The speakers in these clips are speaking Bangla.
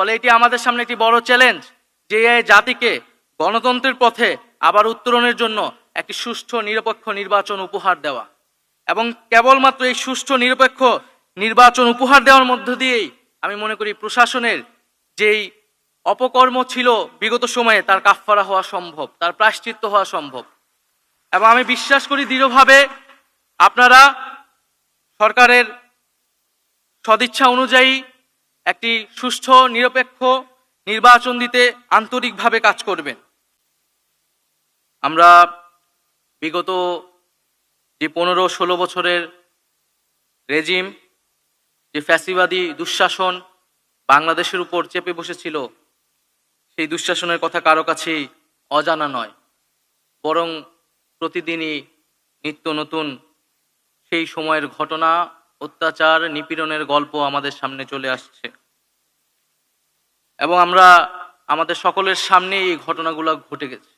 ফলে এটি আমাদের সামনে একটি বড় চ্যালেঞ্জ যে জাতিকে গণতন্ত্রের পথে আবার উত্তরণের জন্য একটি সুষ্ঠু নিরপেক্ষ নির্বাচন উপহার দেওয়া। এবং কেবলমাত্র এই সুষ্ঠু নিরপেক্ষ নির্বাচন উপহার দেওয়ার মধ্য দিয়েই আমি মনে করি প্রশাসনের যেই অপকর্ম ছিল বিগত সময়ে তার কাফফারা হওয়া সম্ভব, তার প্রায়শ্চিত্ত হওয়া সম্ভব। এবং আমি বিশ্বাস করি দৃঢ়ভাবে আপনারা সরকারের সদিচ্ছা অনুযায়ী একটি সুষ্ঠু, নিরপেক্ষ নির্বাচন দিতে আন্তরিকভাবে কাজ করবেন। আমরা বিগত যে পনেরো, ষোলো বছরের রেজিম, যে ফ্যাসিবাদী দুঃশাসন বাংলাদেশের উপর চেপে বসেছিল, সেই দুঃশাসনের কথা কারও কাছেই অজানা নয়। বরং প্রতিদিনই নিত্য নতুন সেই সময়ের ঘটনা অত্যাচার, নিপীড়নের গল্প আমাদের সামনে চলে আসছে। এবং আমরা আমাদের সকলের সামনে এই ঘটনাগুলো ঘটে গেছে।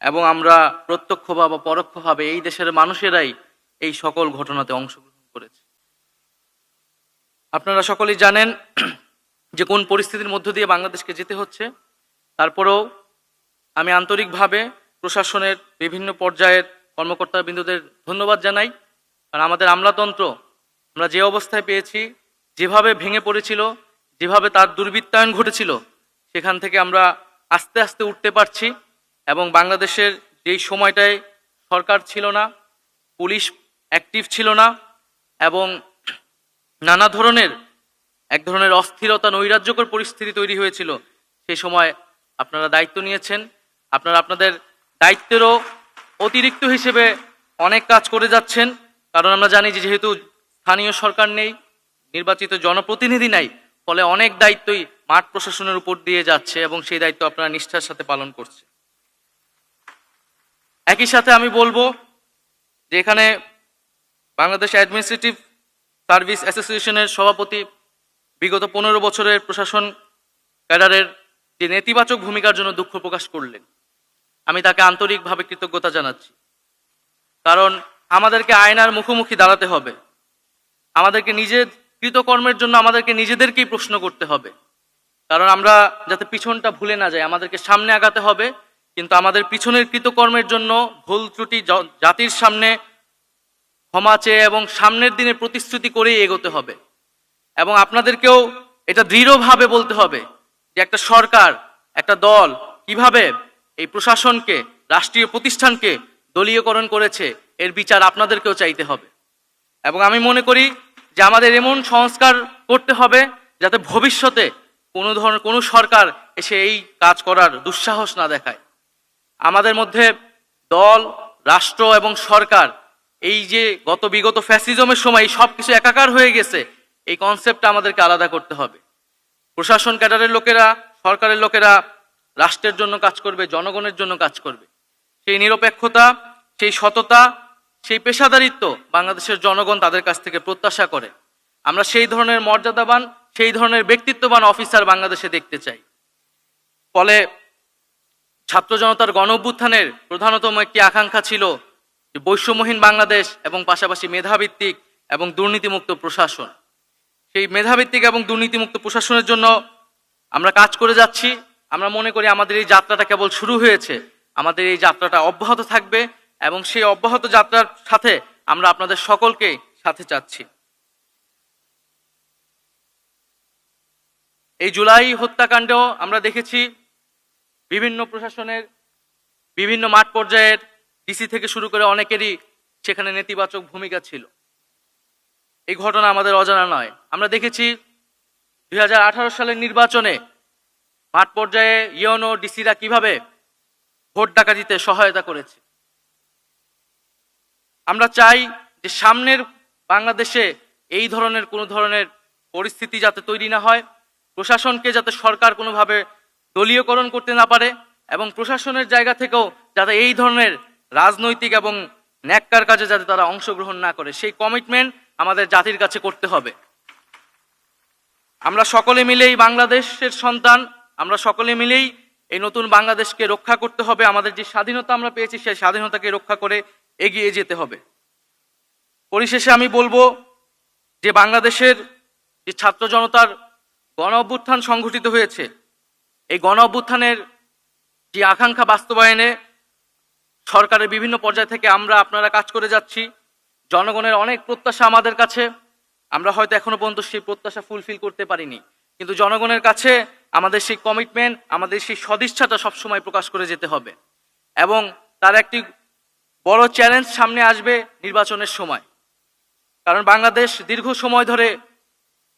এবং আমরা প্রত্যক্ষ বা পরোক্ষভাবে এই দেশের মানুষেরাই এই সকল ঘটনাতে অংশগ্রহণ করেছে। আপনারা সকলেই জানেন যে কোন পরিস্থিতির মধ্য দিয়ে বাংলাদেশকে যেতে হচ্ছে। তারপরেও আমি আন্তরিকভাবে প্রশাসনের বিভিন্ন পর্যায়ের কর্মকর্তাবৃন্দদের ধন্যবাদ জানাই। কারণ আমাদের আমলাতন্ত্র আমরা যে অবস্থায় পেয়েছি, যেভাবে ভেঙে পড়েছিল, যেভাবে তার দুর্বৃত্তায়ন ঘটেছিল, সেখান থেকে আমরা আস্তে আস্তে উঠতে পারছি এবং বাংলাদেশের যেই সময়টায় সরকার ছিল না, পুলিশ অ্যাক্টিভ ছিল না এবং নানা ধরনের, এক ধরনের অস্থিরতা, নৈরাজ্যকর পরিস্থিতি তৈরি হয়েছিল সেই সময় আপনারা দায়িত্ব নিয়েছেন। আপনারা আপনাদের দায়িত্বেরও অতিরিক্ত হিসেবে অনেক কাজ করে যাচ্ছেন, কারণ আমরা জানি যে যেহেতু স্থানীয় সরকার নেই, নির্বাচিত জনপ্রতিনিধি নাই, ফলে অনেক দায়িত্বই মাঠ প্রশাসনের উপর দিয়ে যাচ্ছে এবং সেই দায়িত্ব আপনারা নিষ্ঠার সাথে পালন করছে একই সাথে আমি বলব যে এখানে বাংলাদেশ অ্যাডমিনিস্ট্রেটিভ সার্ভিস অ্যাসোসিয়েশনের সভাপতি বিগত পনেরো বছরের প্রশাসন ক্যাডারের যে নেতিবাচক ভূমিকার জন্য দুঃখ প্রকাশ করলেন, আমি তাকে আন্তরিকভাবে কৃতজ্ঞতা জানাচ্ছি। কারণ আমাদেরকে আয়নার মুখোমুখি দাঁড়াতে হবে। আমাদেরকে নিজের কৃতকর্মের জন্য আমাদেরকে নিজেদেরকেই প্রশ্ন করতে হবে। কারণ আমরা যাতে পিছনটা ভুলে না যাই, আমাদেরকে সামনে আগাতে হবে, কিন্তু আমাদের পিছনের কৃতকর্মের জন্য ভুল ত্রুটি জাতির সামনে ক্ষমা চেয়ে এবং সামনের দিনে প্রতিশ্রুতি করেই এগোতে হবে। এবং আপনাদেরকেও এটা দৃঢ়ভাবে বলতে হবে যে একটা সরকার, একটা দল কীভাবে এই প্রশাসনকে, রাষ্ট্রীয় প্রতিষ্ঠানকে দলীয়করণ করেছে, এর বিচার আপনাদেরকেও চাইতে হবে। এবং আমি মনে করি যে আমাদের এমন সংস্কার করতে হবে যাতে ভবিষ্যতে কোনো ধরনের, কোনো সরকার এসে এই কাজ করার দুঃসাহস না দেখায়। আমাদের মধ্যে দল, রাষ্ট্র এবং সরকার, এই যে গত বিগত ফ্যাসিজমের সময় সব কিছু একাকার হয়ে গেছে, এই কনসেপ্টটা আমাদেরকে আলাদা করতে হবে। প্রশাসন ক্যাডারের লোকেরা, সরকারের লোকেরা রাষ্ট্রের জন্য কাজ করবে, জনগণের জন্য কাজ করবে। সেই নিরপেক্ষতা, সেই সততা সেই পেশাদারিত্ব বাংলাদেশের জনগণ তাদের কাছ থেকে প্রত্যাশা করে। আমরা সেই ধরনের মর্যাদাবান, সেই ধরনের ব্যক্তিত্ববান অফিসার বাংলাদেশে দেখতে চাই। ফলে ছাত্র জনতার গণ অভ্যুত্থানের প্রধানতম একটি আকাঙ্ক্ষা ছিল যে বৈষম্যহীন বাংলাদেশ এবং পাশাপাশি মেধাভিত্তিক এবং দুর্নীতিমুক্ত প্রশাসন। সেই মেধাভিত্তিক এবং দুর্নীতিমুক্ত প্রশাসনের জন্য আমরা কাজ করে যাচ্ছি। আমরা মনে করি আমাদের এই যাত্রাটা কেবল শুরু হয়েছে। আমাদের এই যাত্রাটা অব্যাহত থাকবে। এবং সেই অব্যাহত যাত্রার সাথে আমরা আপনাদের সকলকে সাথে চাচ্ছি এই জুলাই হত্যাকাণ্ডেও আমরা দেখেছি বিভিন্ন প্রশাসনের বিভিন্ন মাঠ পর্যায়ের ডিসি থেকে শুরু করে অনেকেরই সেখানে নেতিবাচক ভূমিকা ছিল। এই ঘটনা আমাদের অজানা নয়। আমরা দেখেছি দুই হাজার আঠারো সালের নির্বাচনে মাঠ পর্যায়ে ইয়নো ডিসিরা কীভাবে ভোট ডাকাতিতে সহায়তা করেছে। আমরা চাই যে সামনের বাংলাদেশে এই ধরনের কোনো ধরনের পরিস্থিতি যাতে তৈরি না হয়, প্রশাসনকে যাতে সরকার কোনোভাবে দলীয়করণ করতে না পারে এবং প্রশাসনের জায়গা থেকেও যাতে এই ধরনের রাজনৈতিক এবং ন্যাক্কার কাজে যাতে তারা অংশগ্রহণ না করে, সেই কমিটমেন্ট আমাদের জাতির কাছে করতে হবে। আমরা সকলে মিলেই বাংলাদেশের সন্তান, আমরা সকলে মিলেই এই নতুন বাংলাদেশকে রক্ষা করতে হবে। আমাদের যে স্বাধীনতা আমরা পেয়েছি, সেই স্বাধীনতাকে রক্ষা করে এগিয়ে যেতে হবে। পরিশেষে আমি বলব যে বাংলাদেশের যে ছাত্র জনতার গণ অভ্যুত্থান সংঘটিত হয়েছে, এই গণ অভ্যুত্থানের যে আকাঙ্ক্ষা বাস্তবায়নে সরকারের বিভিন্ন পর্যায় থেকে আমরা আপনারা কাজ করে যাচ্ছি। জনগণের অনেক প্রত্যাশা আমাদের কাছে। আমরা হয়তো এখনও পর্যন্ত সেই প্রত্যাশা ফুলফিল করতে পারিনি। কিন্তু জনগণের কাছে আমাদের সেই কমিটমেন্ট আমাদের সেই সদিচ্ছাটা সবসময় প্রকাশ করে যেতে হবে। এবং তার একটি বড় চ্যালেঞ্জ সামনে আসবে নির্বাচনের সময়। কারণ বাংলাদেশ দীর্ঘ সময় ধরে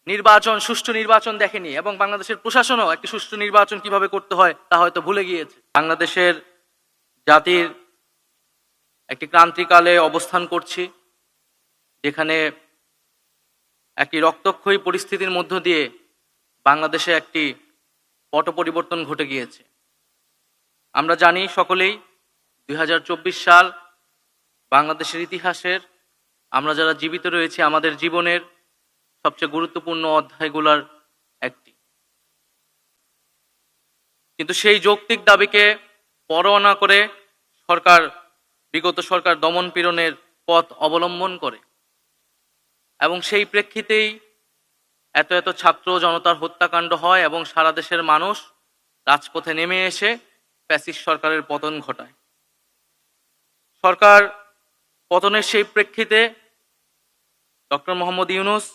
নির্বাচন, সুষ্ঠু নির্বাচন দেখেনি এবং বাংলাদেশের প্রশাসনও একটি সুষ্ঠু নির্বাচন কীভাবে করতে হয় তা হয়তো ভুলে গিয়েছে। বাংলাদেশের জাতির একটি ক্রান্তিকালে অবস্থান করছি, যেখানে একটি রক্তক্ষয়ী পরিস্থিতির মধ্য দিয়ে বাংলাদেশে একটি পট পরিবর্তন ঘটে গিয়েছে। আমরা জানি সকলেই দুই হাজার চব্বিশ সাল বাংলাদেশের ইতিহাসের আমরা যারা জীবিত রয়েছি, আমাদের জীবনের সবচেয়ে গুরুত্বপূর্ণ অধ্যায়গুলোর একটি। কিন্তু সেই যৌক্তিক দাবিকে পরোয়া না করে সরকার, বিগত সরকার দমন পীড়নের পথ অবলম্বন করে এবং সেই প্রেক্ষিতেই এত এত ছাত্র জনতার হত্যাকাণ্ড হয় এবং সারা দেশের মানুষ রাজপথে নেমে এসে প্যাসিস সরকারের পতন ঘটায়। সরকার পতনের সেই প্রেক্ষিতে ডক্টর মোহাম্মদ ইউনুস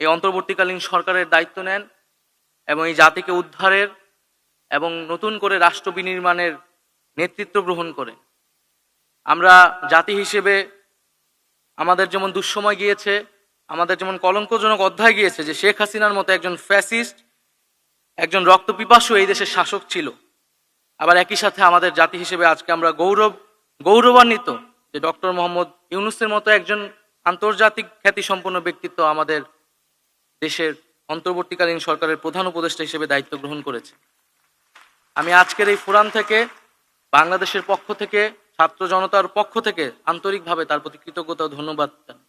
এই অন্তর্বর্তীকালীন সরকারের দায়িত্ব নেন এবং এই জাতিকে উদ্ধারের এবং নতুন করে রাষ্ট্র বিনির্মাণের নেতৃত্ব গ্রহণ করেন। আমরা জাতি হিসেবে আমাদের যেমন দুঃসময় গিয়েছে আমাদের যেমন কলঙ্কজনক অধ্যায় গিয়েছে যে শেখ হাসিনার মতো একজন ফ্যাসিস্ট, একজন রক্তপিপাসু এই দেশের শাসক ছিল আবার একই সাথে আমাদের জাতি হিসেবে আজকে আমরা গৌরব, গৌরবান্বিত যে ডক্টর মোহাম্মদ ইউনুসের মতো একজন আন্তর্জাতিক খ্যাতিসম্পন্ন ব্যক্তিত্ব আমাদের দেশের অন্তর্বর্তীকালীন সরকারের প্রধান উপদেষ্টা হিসেবে দায়িত্ব গ্রহণ করেছে আমি আজকের এই ফোরাম থেকে, বাংলাদেশের পক্ষ থেকে, ছাত্র জনতার পক্ষ থেকে আন্তরিকভাবে তার প্রতি কৃতজ্ঞতা ধন্যবাদ জানাই।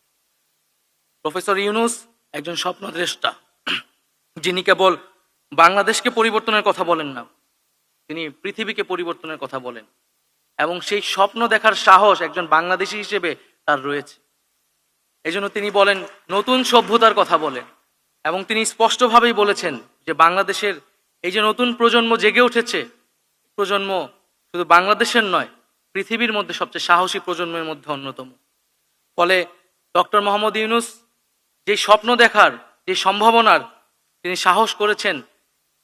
প্রফেসর ইউনুস একজন স্বপ্নদ্রেষ্টা, যিনি কেবল বাংলাদেশকে পরিবর্তনের কথা বলেন না, তিনি পৃথিবীকে পরিবর্তনের কথা বলেন। এবং সেই স্বপ্ন দেখার সাহস একজন বাংলাদেশি হিসেবে তার রয়েছে। এই জন্য তিনি বলেন, নতুন সভ্যতার কথা বলেন। এবং তিনি স্পষ্টভাবেই বলেছেন যে বাংলাদেশের এই যে নতুন প্রজন্ম জেগে উঠেছে, প্রজন্ম শুধু বাংলাদেশের নয়, পৃথিবীর মধ্যে সবচেয়ে সাহসী প্রজন্মের মধ্যে অন্যতম। ফলে ডক্টর মোহাম্মদ ইউনুস যে স্বপ্ন দেখার, যে সম্ভাবনার তিনি সাহস করেছেন,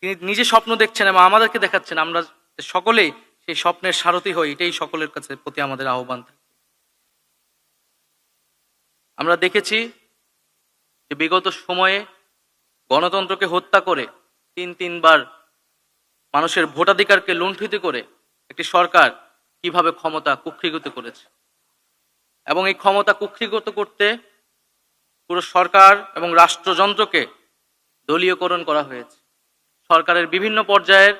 তিনি নিজে স্বপ্ন দেখছেন এবং আমাদেরকে দেখাচ্ছেন, আমরা সকলেই সেই স্বপ্নের সারথি হই, এটাই সকলের কাছে প্রতি আমাদের আহ্বান থাকে। আমরা দেখেছি যে বিগত সময়ে গণতন্ত্রকে হত্যা করে তিন, তিনবার মানুষের ভোটাধিকারকে লুণ্ঠিত করে একটি সরকার কীভাবে ক্ষমতা কুক্ষিগত করেছে। এবং এই ক্ষমতা কুক্ষিগত করতে পুরো সরকার এবং রাষ্ট্রযন্ত্রকে দলীয়করণ করা হয়েছে। সরকারের বিভিন্ন পর্যায়ের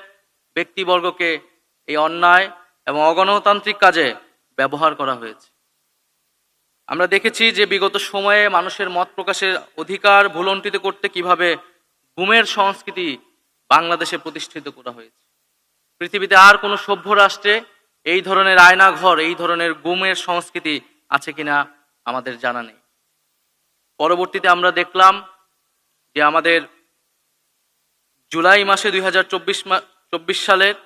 ব্যক্তিবর্গকে এই অন্যায় এবং অগণতান্ত্রিক কাজে ব্যবহার করা হয়েছে। আমরা দেখেছি যে বিগত সময়ে মানুষের মত প্রকাশের অধিকার ভুলণ্ঠিত করতে কীভাবে গুমের সংস্কৃতি বাংলাদেশে প্রতিষ্ঠিত করা হয়েছে। পৃথিবীতে আর কোনো সভ্য রাষ্ট্রে এই ধরনের আয়নাঘর, এই ধরনের গুমের সংস্কৃতি আছে কিনা আমাদের জানা নেই। পরবর্তীতে আমরা দেখলাম যে আমাদের জুলাই মাসে দুই হাজার চব্বিশ সালের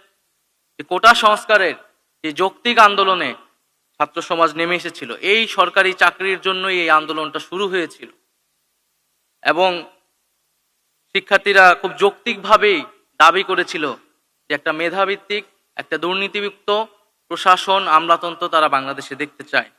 যে কোটা সংস্কারের যে যৌক্তিক আন্দোলনে ছাত্র সমাজ নেমে এসেছিল, এই সরকারি চাকরির জন্যই এই আন্দোলনটা শুরু হয়েছিল। এবং শিক্ষার্থীরা খুব যৌক্তিকভাবেই দাবি করেছিল যে একটা মেধাভিত্তিক, একটা দুর্নীতিযুক্ত প্রশাসন আমলাতন্ত্র তারা বাংলাদেশে দেখতে চায়।